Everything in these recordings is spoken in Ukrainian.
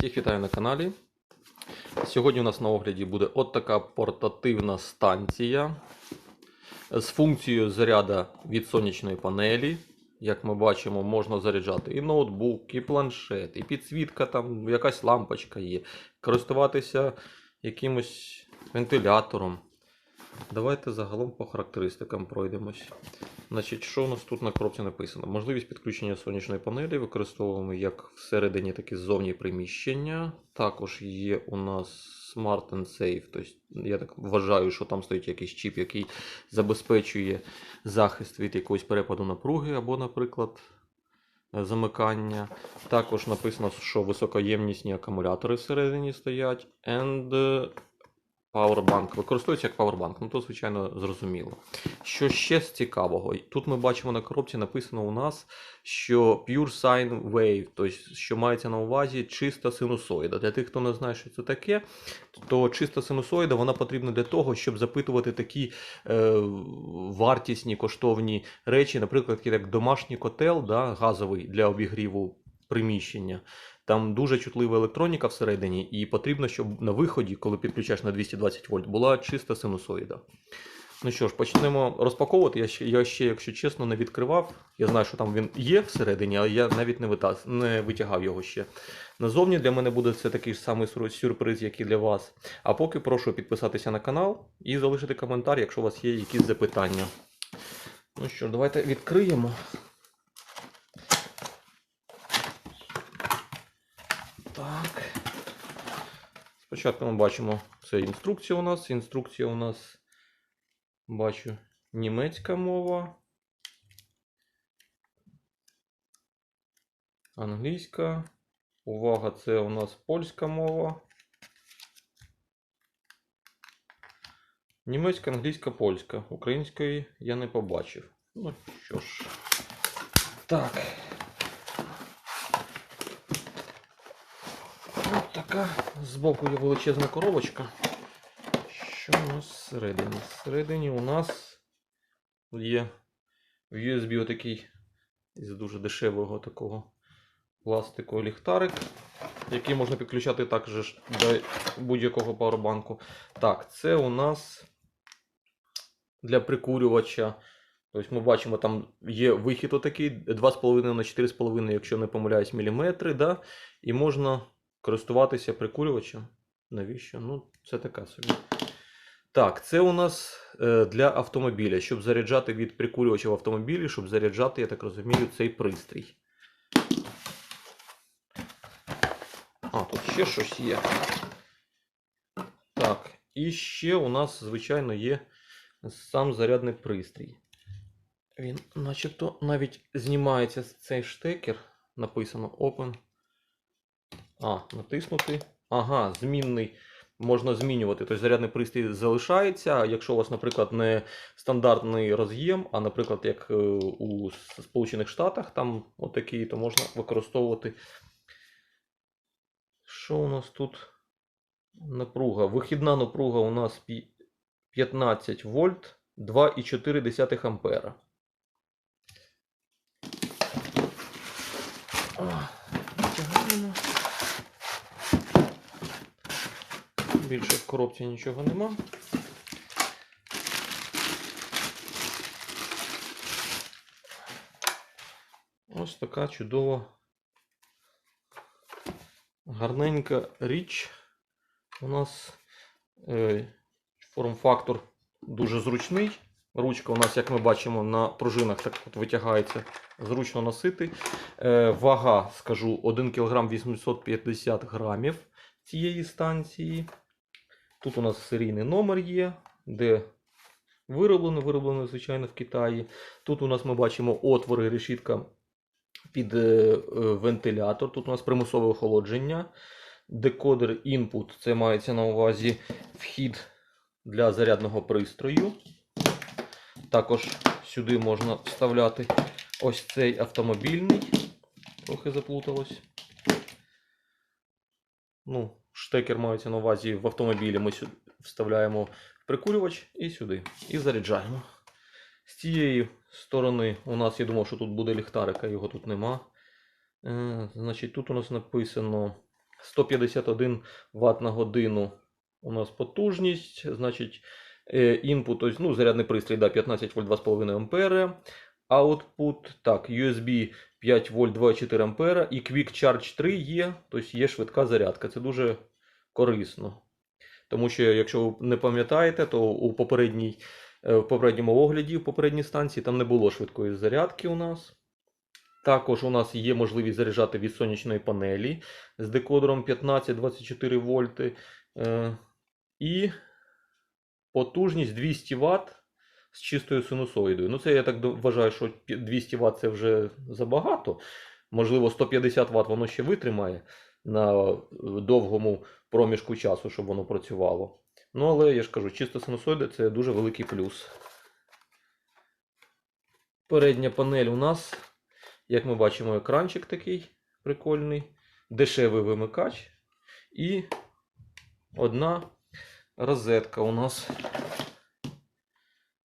Всіх вітаю на каналі. Сьогодні у нас на огляді буде от така портативна станція з функцією заряду від сонячної панелі. Як ми бачимо, можна заряджати і ноутбук, і планшет, і підсвітка, там якась лампочка є. Користуватися якимось вентилятором. Давайте загалом по характеристикам пройдемось. Значить, що у нас тут на коробці написано? Можливість підключення сонячної панелі використовуємо як всередині, так і ззовні приміщення. Також є у нас Smart and Safe. Тобто, я так вважаю, що там стоїть якийсь чіп, який забезпечує захист від якогось перепаду напруги або, наприклад, замикання. Також написано, що високоємнісні акумулятори всередині стоять. And Powerbank використовується як Powerbank, ну то звичайно зрозуміло. Що ще з цікавого? Тут ми бачимо на коробці написано у нас, що Pure Sine Wave, тобто, що мається на увазі чиста синусоїда. Для тих, хто не знає, що це таке, то чиста синусоїда вона потрібна для того, щоб запитувати такі е, вартісні коштовні речі, наприклад, як домашній котел да, газовий для обігріву приміщення. Там дуже чутлива електроніка всередині, і потрібно, щоб на виході, коли підключаєш на 220 вольт, була чиста синусоїда. Ну що ж, почнемо розпаковувати. Я ще, я ще, якщо чесно, не відкривав. Я знаю, що там він є всередині, але я навіть не, витаз, не витягав його ще. Назовні для мене буде це такий самий сюрприз, як і для вас. А поки прошу підписатися на канал і залишити коментар, якщо у вас є якісь запитання. Ну що давайте відкриємо. Спочатку ми бачимо, це інструкція у нас. Інструкція у нас, бачу, німецька мова. Англійська. Увага, це у нас польська мова. Німецька, англійська, польська. Української я не побачив. Ну що ж. Так. Така збоку є величезна коробочка. Що у нас всередині? Всередині у нас є в USB отакий із дуже дешевого такого пластику ліхтарик, який можна підключати також до будь-якого пауербанку. Так, це у нас для прикурювача. Тобто ми бачимо, там є вихід отакий 2,5 на 4,5, якщо не помиляюсь, міліметри, да? і можна користуватися прикурювачем. Навіщо? Ну, це така собі. Так, це у нас е, для автомобіля, щоб заряджати від прикурювача в автомобілі, щоб заряджати, я так розумію, цей пристрій. А, тут ще щось є. Так, і ще у нас, звичайно, є сам зарядний пристрій. Він начебто навіть знімається цей штекер. Написано Open. А, натиснути. Ага, змінний. Можна змінювати. Тобто зарядний пристрій залишається. Якщо у вас, наприклад, не стандартний роз'єм, а, наприклад, як е, у Сполучених Штатах, там отакий, то можна використовувати. Що у нас тут? Напруга. Вихідна напруга у нас 15 вольт 2,4 ампера. О, Витягаємо. Більше в коробці нічого нема. Ось така чудова гарненька річ. У нас е, форм-фактор дуже зручний. Ручка у нас, як ми бачимо, на пружинах так от витягається, зручно носити. Е, вага, скажу, 1 кг 850 грамів цієї станції. Тут у нас серійний номер є, де вироблено, вироблено, звичайно, в Китаї. Тут у нас ми бачимо отвори, решітка під е, е, вентилятор. Тут у нас примусове охолодження. Декодер input, це мається на увазі вхід для зарядного пристрою. Також сюди можна вставляти ось цей автомобільний. Трохи заплуталось. Ну, штекер мається на увазі в автомобілі. Ми сюди вставляємо в прикурювач і сюди. І заряджаємо. З цієї сторони у нас, я думав, що тут буде ліхтарик, а його тут нема. Е, значить, тут у нас написано 151 Вт на годину у нас потужність, значить, е, інпут, тобто, ну, зарядний пристрій, да, 15 вольт 2,5 ампера. Output, так, USB 5 вольт 2,4 ампера і Quick Charge 3 є, тобто є швидка зарядка. Це дуже корисно. Тому що, якщо ви не пам'ятаєте, то у попередній, е, в попередньому огляді, в попередній станції, там не було швидкої зарядки у нас. Також у нас є можливість заряджати від сонячної панелі з декодером 15-24 вольти. Е, І потужність 200 Вт з чистою синусоїдою. Ну, це я так вважаю, що 200 Вт це вже забагато. Можливо, 150 Вт воно ще витримає на е, довгому проміжку часу, щоб воно працювало. Ну, але я ж кажу, чиста синусоїда це дуже великий плюс. Передня панель у нас, як ми бачимо, екранчик такий прикольний, дешевий вимикач і одна розетка у нас.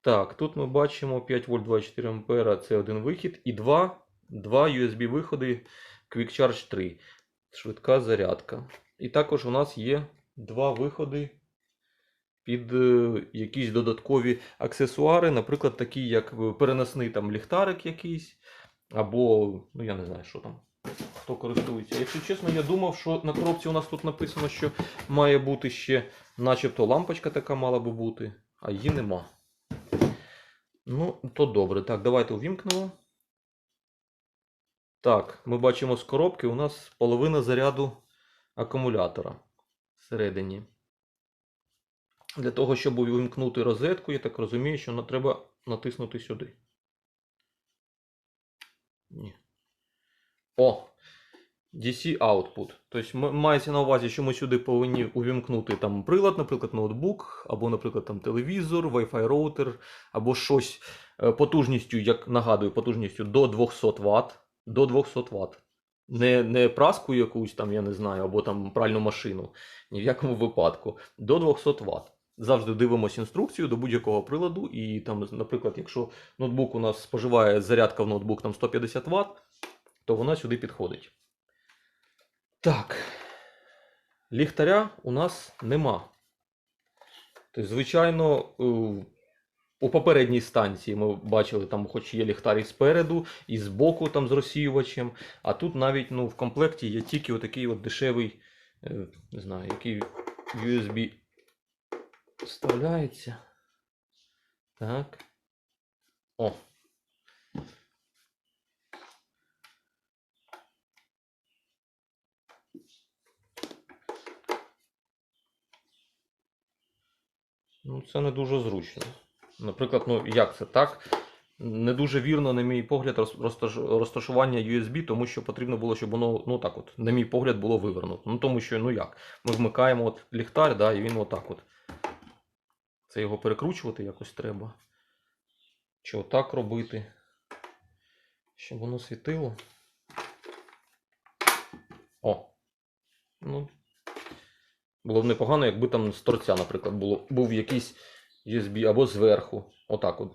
Так, тут ми бачимо 5 вольт 24 ампера це один вихід, і два, два USB виходи Quick Charge 3. Швидка зарядка. І також у нас є два виходи під е, якісь додаткові аксесуари, наприклад, такі, як е, переносний там ліхтарик якийсь, або, ну я не знаю, що там. Хто користується. Якщо чесно, я думав, що на коробці у нас тут написано, що має бути ще, начебто, лампочка така мала би бути, а її нема. Ну, то добре. Так, давайте увімкнемо. Так, ми бачимо з коробки у нас половина заряду акумулятора всередині. Для того, щоб увімкнути розетку, я так розумію, що треба натиснути сюди. Ні. О! DC output. Тобто мається на увазі, що ми сюди повинні увімкнути там прилад, наприклад, ноутбук, або, наприклад, там телевізор, Wi-Fi роутер, або щось е, потужністю, як нагадую, потужністю до 200 Вт. До 200 Вт. Не, не праску якусь там, я не знаю, або там пральну машину. Ні в якому випадку. До 200 Вт. Завжди дивимося інструкцію до будь-якого приладу. І там, наприклад, якщо ноутбук у нас споживає зарядка в ноутбук там 150 Вт, то вона сюди підходить. Так. Ліхтаря у нас нема. Тобто, звичайно, у попередній станції ми бачили, там хоч є ліхтар і спереду, і збоку там з розсіювачем. А тут навіть ну, в комплекті є тільки отакий от дешевий, е, не знаю, який USB вставляється. Так. О. Ну, це не дуже зручно. Наприклад, ну як це так? Не дуже вірно, на мій погляд, розташування USB, тому що потрібно було, щоб воно, ну так от, на мій погляд, було вивернуто. Ну тому що, ну як, ми вмикаємо от ліхтар, да, і він отак от. Це його перекручувати якось треба. Чи отак робити, щоб воно світило. О. Ну, було б непогано, якби там з торця, наприклад, було, був якийсь USB або зверху. Отак от.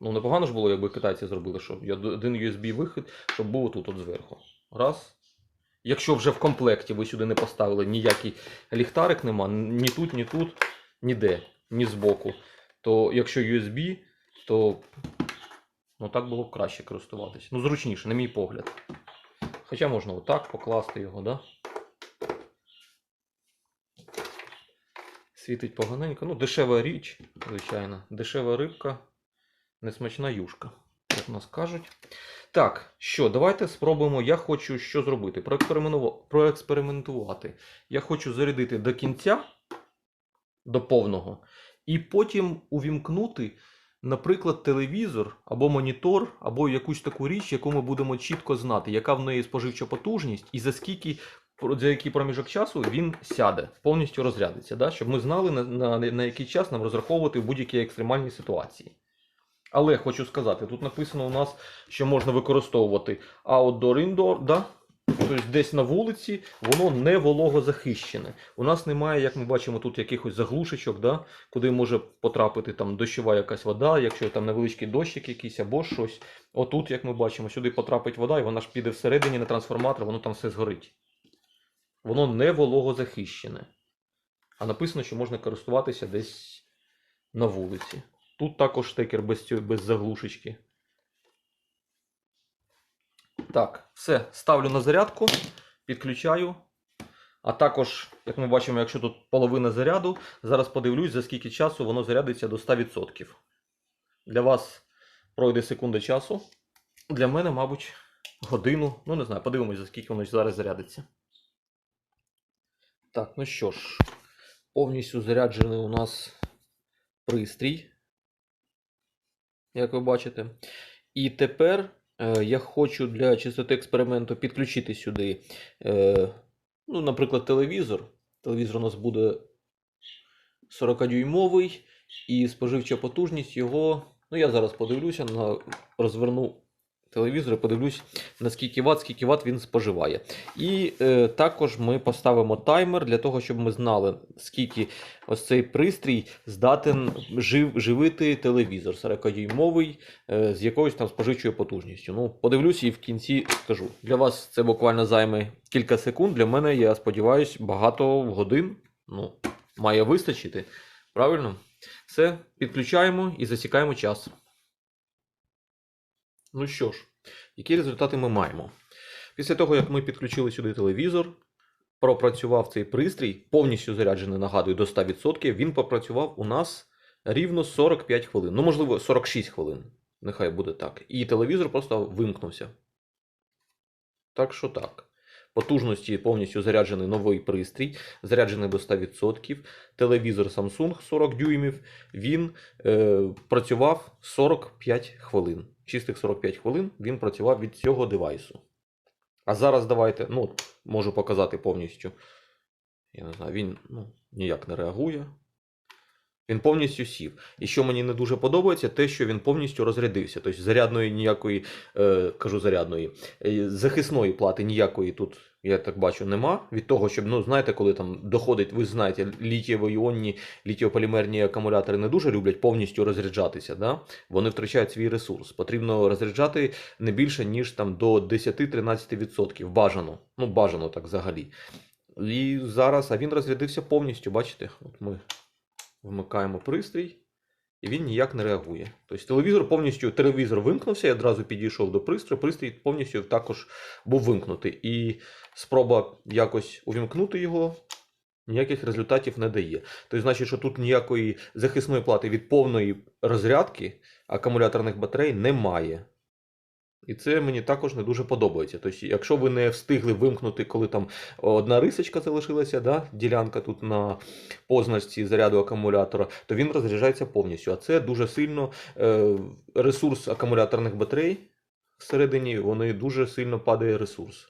Ну, непогано ж було, якби китайці зробили, що є один USB вихід, щоб був отут от зверху. Раз. Якщо вже в комплекті ви сюди не поставили ніякий ліхтарик нема, ні тут, ні тут, ніде, ні збоку, то якщо USB, то ну, так було б краще користуватись. Ну, зручніше, на мій погляд. Хоча можна отак покласти його, да? Світить поганенько. Ну, дешева річ, звичайно. Дешева рибка, несмачна юшка, як нас кажуть. Так, що, давайте спробуємо. Я хочу що зробити? Проекспериментувати. Я хочу зарядити до кінця, до повного, і потім увімкнути, наприклад, телевізор або монітор, або якусь таку річ, яку ми будемо чітко знати, яка в неї споживча потужність, і за скільки за який проміжок часу він сяде, повністю розрядиться, да? щоб ми знали, на, на, на який час нам розраховувати в будь-якій екстремальній ситуації. Але хочу сказати, тут написано у нас, що можна використовувати outdoor indoor, да? тобто десь на вулиці воно не вологозахищене. У нас немає, як ми бачимо, тут якихось заглушечок, да? куди може потрапити там дощова якась вода, якщо там невеличкий дощик якийсь або щось. Отут, як ми бачимо, сюди потрапить вода, і вона ж піде всередині на трансформатор, воно там все згорить. Воно не вологозахищене. А написано, що можна користуватися десь на вулиці. Тут також штекер без, цього, без заглушечки. Так, все, ставлю на зарядку, підключаю. А також, як ми бачимо, якщо тут половина заряду, зараз подивлюсь, за скільки часу воно зарядиться до 100%. Для вас пройде секунда часу. Для мене, мабуть, годину. Ну, не знаю, подивимось, за скільки воно зараз зарядиться. Так, ну що ж, повністю заряджений у нас пристрій, як ви бачите. І тепер е, я хочу для чистоти експерименту підключити сюди, е, ну, наприклад, телевізор. Телевізор у нас буде 40-дюймовий, і споживча потужність його. Ну, я зараз подивлюся, на, розверну телевізор і подивлюсь, на скільки ватт, скільки ватт він споживає. І е, також ми поставимо таймер для того, щоб ми знали, скільки ось цей пристрій здатен жив, живити телевізор 40-дюймовий е, з якоюсь там споживчою потужністю. Ну, подивлюсь і в кінці скажу. Для вас це буквально займе кілька секунд. Для мене, я сподіваюся, багато годин. Ну, має вистачити. Правильно? Все, підключаємо і засікаємо час. Ну що ж, які результати ми маємо? Після того, як ми підключили сюди телевізор, пропрацював цей пристрій, повністю заряджений, нагадую, до 100%, він попрацював у нас рівно 45 хвилин. Ну, можливо, 46 хвилин. Нехай буде так. І телевізор просто вимкнувся. Так що так. Потужності повністю заряджений новий пристрій, заряджений до 100%. Телевізор Samsung 40 дюймів. Він е, працював 45 хвилин. Чистих 45 хвилин він працював від цього девайсу. А зараз давайте, ну, можу показати повністю. Я не знаю, він ну, ніяк не реагує. Він повністю сів. І що мені не дуже подобається, те, що він повністю розрядився. Тобто зарядної ніякої, е, кажу зарядної, е, захисної плати ніякої тут, я так бачу, нема. Від того, щоб, ну, знаєте, коли там доходить, ви знаєте, літієво-іонні, літіополімерні акумулятори не дуже люблять повністю розряджатися. Да? Вони втрачають свій ресурс. Потрібно розряджати не більше, ніж там до 10-13%. Бажано. Ну, бажано так взагалі. І зараз, а він розрядився повністю, бачите? От ми вмикаємо пристрій, і він ніяк не реагує. Тобто телевізор повністю телевізор вимкнувся, я одразу підійшов до пристрою, пристрій повністю також був вимкнутий. І спроба якось увімкнути його ніяких результатів не дає. Тобто, значить, що тут ніякої захисної плати від повної розрядки акумуляторних батарей немає. І це мені також не дуже подобається. Тобто, якщо ви не встигли вимкнути, коли там одна рисочка залишилася, да, ділянка тут на позначці заряду акумулятора, то він розряджається повністю. А це дуже сильно е, ресурс акумуляторних батарей всередині, вони дуже сильно падає ресурс.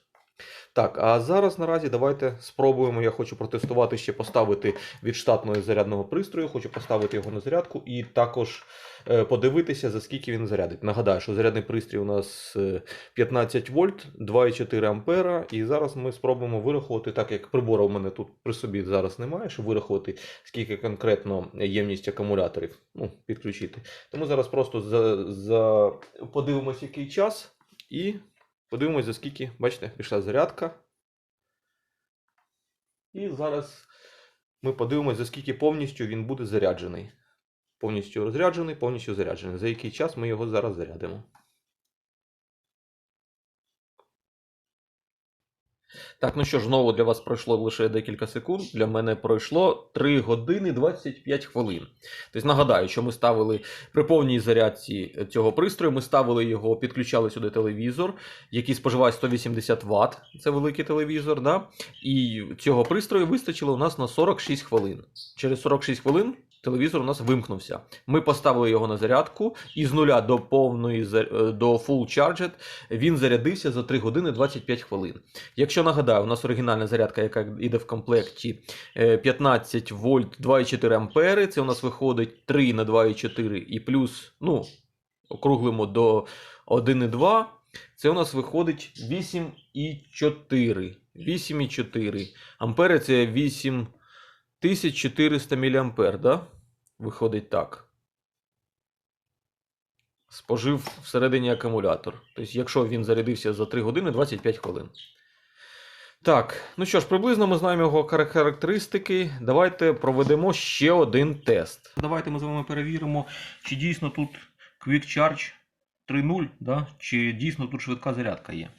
Так, а зараз наразі давайте спробуємо. Я хочу протестувати ще поставити від штатного зарядного пристрою, хочу поставити його на зарядку і також е, подивитися, за скільки він зарядить. Нагадаю, що зарядний пристрій у нас е, 15 вольт, 2,4 ампера. І зараз ми спробуємо вирахувати, так як прибору в мене тут при собі зараз немає, щоб вирахувати, скільки конкретно ємність акумуляторів ну, підключити. Тому зараз просто за, за... подивимось, який час і. Подивимось, за скільки, бачите, пішла зарядка. І зараз ми подивимось, за скільки повністю він буде заряджений. Повністю розряджений, повністю заряджений. За який час ми його зараз зарядимо. Так, ну що ж, знову для вас пройшло лише декілька секунд. Для мене пройшло 3 години 25 хвилин. Тобто нагадаю, що ми ставили при повній зарядці цього пристрою, ми ставили його, підключали сюди телевізор, який споживає 180 Вт. Це великий телевізор. Да? І цього пристрою вистачило у нас на 46 хвилин. Через 46 хвилин. Телевізор у нас вимкнувся. Ми поставили його на зарядку і з нуля до повної до full charged він зарядився за 3 години 25 хвилин. Якщо нагадаю, у нас оригінальна зарядка, яка йде в комплекті е, 15 вольт 2,4 ампери. Це у нас виходить 3 на 2,4 і плюс, ну, округлимо до 1,2. Це у нас виходить 8,4. 8,4. Ампери це 8400 мА, да? Виходить так. Спожив всередині акумулятор. Тобто, якщо він зарядився за 3 години 25 хвилин. Так, ну що ж, приблизно ми знаємо його характеристики. Давайте проведемо ще один тест. Давайте ми з вами перевіримо, чи дійсно тут Quick Charge 3.0, да? чи дійсно тут швидка зарядка є.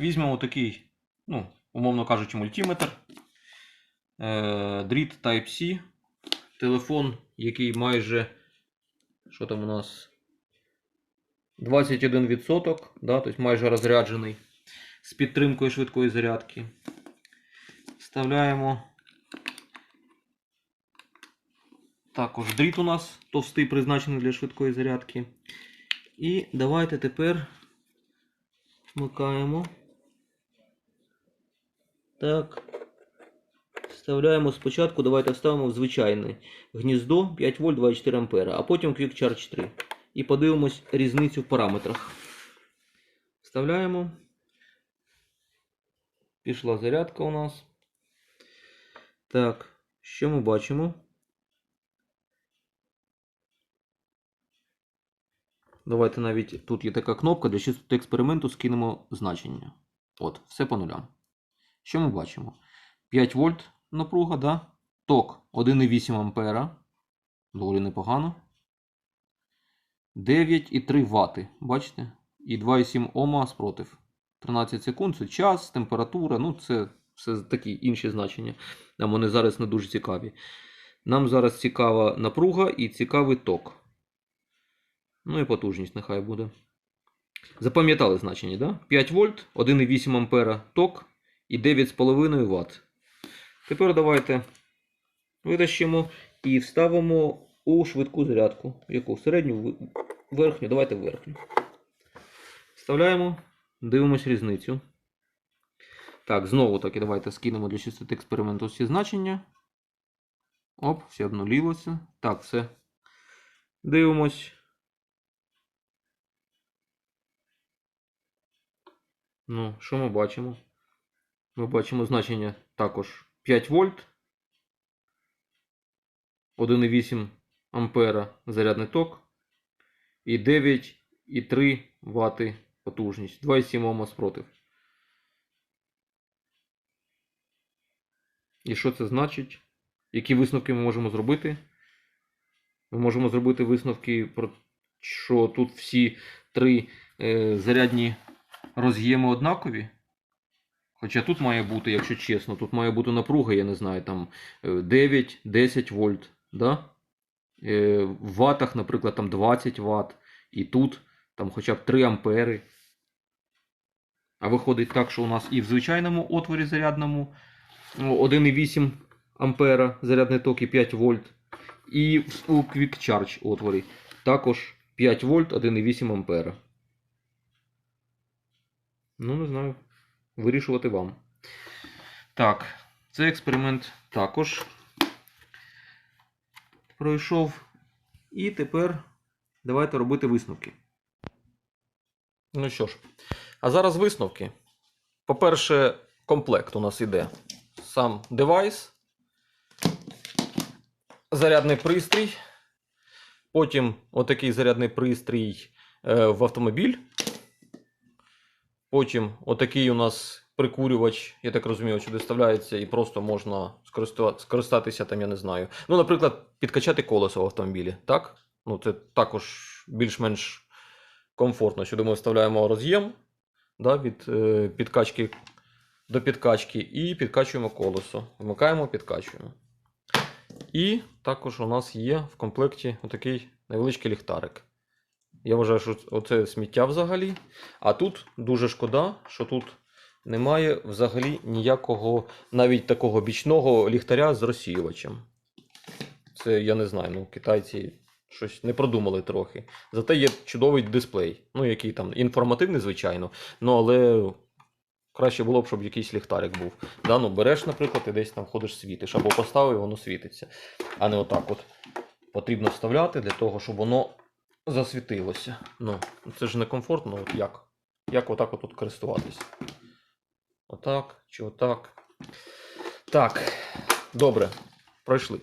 Візьмемо такий, ну, умовно кажучи, мультиметр. Е, дріт Type-C. Телефон, який майже. Що там у нас? 21%, да? тобто майже розряджений з підтримкою швидкої зарядки. Вставляємо. Також дріт у нас товстий, призначений для швидкої зарядки. І давайте тепер вмикаємо. Так. Вставляємо спочатку, давайте вставимо в звичайне гніздо 5 вольт 24 ампера, а потім Quick Charge 3. І подивимось різницю в параметрах. Вставляємо. Пішла зарядка у нас. Так, що ми бачимо? Давайте навіть тут є така кнопка для чистоти експерименту скинемо значення. От, все по нулям. Що ми бачимо? 5 вольт напруга, да? ток 1,8 ампера. Доволі непогано. 9,3 Вт. Бачите? І 2,7 Ома спротив. 13 секунд це час, температура, ну це все такі інші значення. Нам вони зараз не дуже цікаві. Нам зараз цікава напруга і цікавий ток. Ну і потужність нехай буде. Запам'ятали значення, да? 5 вольт, 1,8 ампера ток і 9,5 Вт. Тепер давайте витащимо і вставимо у швидку зарядку. Яку? Середню, верхню, давайте верхню. Вставляємо, дивимось різницю. Так, знову таки давайте скинемо для чистоти експерименту всі значення. Оп, все обнулілося. Так, все. Дивимось. Ну, що ми бачимо? Ми бачимо значення також 5 вольт, 1,8 ампера зарядний ток і 9,3 Вт потужність, 2,7 Ома спротив. І що це значить? Які висновки ми можемо зробити? Ми можемо зробити висновки про що тут всі три е, зарядні роз'єми однакові. Хоча тут має бути, якщо чесно, тут має бути напруга, я не знаю, там 9-10 вольт. Да? Е, В ватах, наприклад, там 20 Вт. І тут там хоча б 3 ампери. А виходить так, що у нас і в звичайному отворі зарядному ну, 1,8 ампера зарядний ток і 5 вольт. І у Quick Charge отворі також 5 вольт 1,8 ампера. Ну, не знаю. Вирішувати вам. Так, цей експеримент також пройшов. І тепер давайте робити висновки. Ну що ж, а зараз висновки. По-перше, комплект у нас іде. Сам девайс, зарядний пристрій. Потім отакий зарядний пристрій е, в автомобіль. Потім отакий у нас прикурювач, я так розумію, сюди вставляється і просто можна скористатися там, я не знаю. Ну, наприклад, підкачати колесо в автомобілі, так? Ну, це також більш-менш комфортно. Сюди ми вставляємо роз'єм да, від е, підкачки до підкачки і підкачуємо колесо. Вмикаємо, підкачуємо. І також у нас є в комплекті отакий невеличкий ліхтарик. Я вважаю, що оце сміття взагалі. А тут дуже шкода, що тут немає взагалі ніякого навіть такого бічного ліхтаря з розсіювачем. Це я не знаю, ну китайці щось не продумали трохи. Зате є чудовий дисплей, ну який там інформативний, звичайно, ну але краще було б, щоб якийсь ліхтарик був. Да, ну, береш, наприклад, і десь там ходиш світиш, або поставив, і воно світиться. А не отак от. Потрібно вставляти для того, щоб воно засвітилося. Ну, це ж не комфортно, от як? Як отак от користуватись? Отак чи отак. Так, добре, пройшли.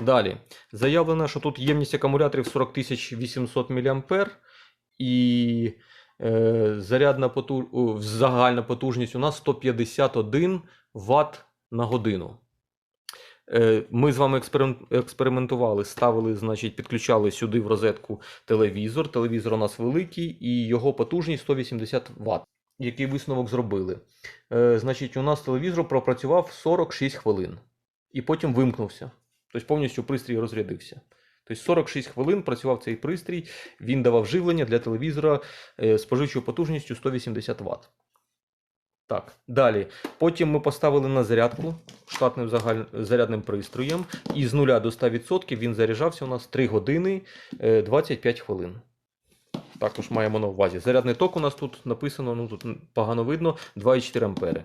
Далі. Заявлено, що тут ємність акумуляторів 40 800 мА і Е, Зарядна поту... о, загальна потужність у нас 151 Вт на годину. Е, Ми з вами експериментували, ставили, значить, підключали сюди в розетку телевізор. Телевізор у нас великий і його потужність 180 Вт. Який висновок зробили? Е, Значить, у нас телевізор пропрацював 46 хвилин і потім вимкнувся. Тобто повністю пристрій розрядився. Тобто 46 хвилин працював цей пристрій, він давав живлення для телевізора е, споживчою потужністю 180 Вт. Так, далі. Потім ми поставили на зарядку штатним загаль... зарядним пристроєм, і з 0 до 100% він заряджався у нас 3 години е, 25 хвилин. Також маємо на увазі. Зарядний ток у нас тут написано, ну тут погано видно, 2,4 ампери.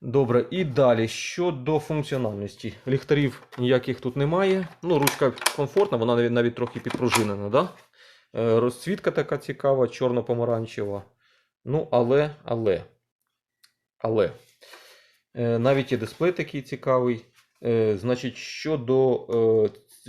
Добре, і далі щодо функціональності. Ліхтарів ніяких тут немає. Ну, ручка комфортна, вона навіть, навіть трохи підпружинена. Да? Е, Розцвітка така цікава, чорно-помаранчева. Ну, але, але. Але. Е, Навіть і дисплей такий цікавий. Е, Значить, щодо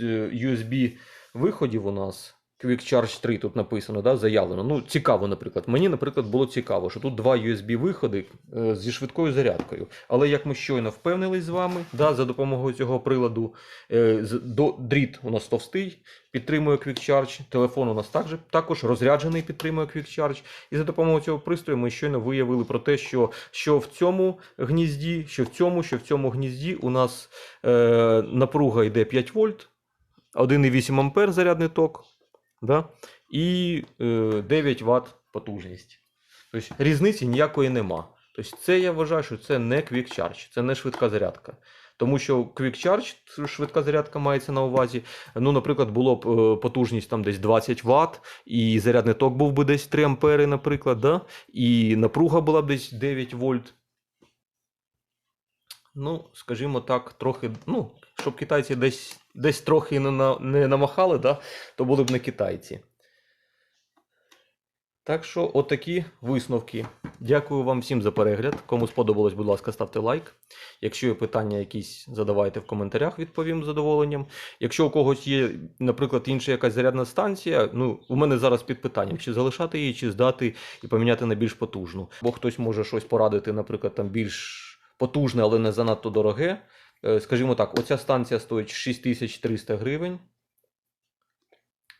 е, USB виходів у нас. Quick Charge 3 тут написано, да, заявлено. Ну, цікаво, наприклад. Мені, наприклад, було цікаво, що тут два USB-виходи е, зі швидкою зарядкою. Але як ми щойно впевнились з вами, да, за допомогою цього приладу, е, до, дріт у нас товстий, підтримує Quick Charge, телефон у нас також, також розряджений, підтримує Quick Charge. І за допомогою цього пристрою ми щойно виявили про те, що, що в цьому гнізді, що в цьому, що в цьому гнізді у нас е, напруга йде 5 вольт, 1,8 ампер зарядний ток, да? і е, 9 Вт потужність. Тобто різниці ніякої нема. Тобто це я вважаю, що це не Quick Charge, це не швидка зарядка. Тому що Quick Charge, швидка зарядка мається на увазі. Ну, наприклад, було б е, потужність там десь 20 Вт, і зарядний ток був би десь 3 ампери, наприклад, да? і напруга була б десь 9 вольт. Ну, скажімо так, трохи, ну, щоб китайці десь, десь трохи не, на, не намахали, да? то були б не китайці. Так що, отакі висновки. Дякую вам всім за перегляд. Кому сподобалось, будь ласка, ставте лайк. Якщо є питання якісь, задавайте в коментарях, відповім з задоволенням. Якщо у когось є, наприклад, інша якась зарядна станція, ну, у мене зараз під питанням, чи залишати її, чи здати і поміняти на більш потужну. Бо хтось може щось порадити, наприклад, там більш потужне, але не занадто дороге. Е, Скажімо так, оця станція стоїть 6300 гривень.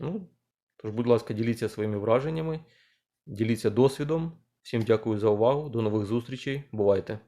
Ну, тож, будь ласка, діліться своїми враженнями, діліться досвідом. Всім дякую за увагу. До нових зустрічей. Бувайте!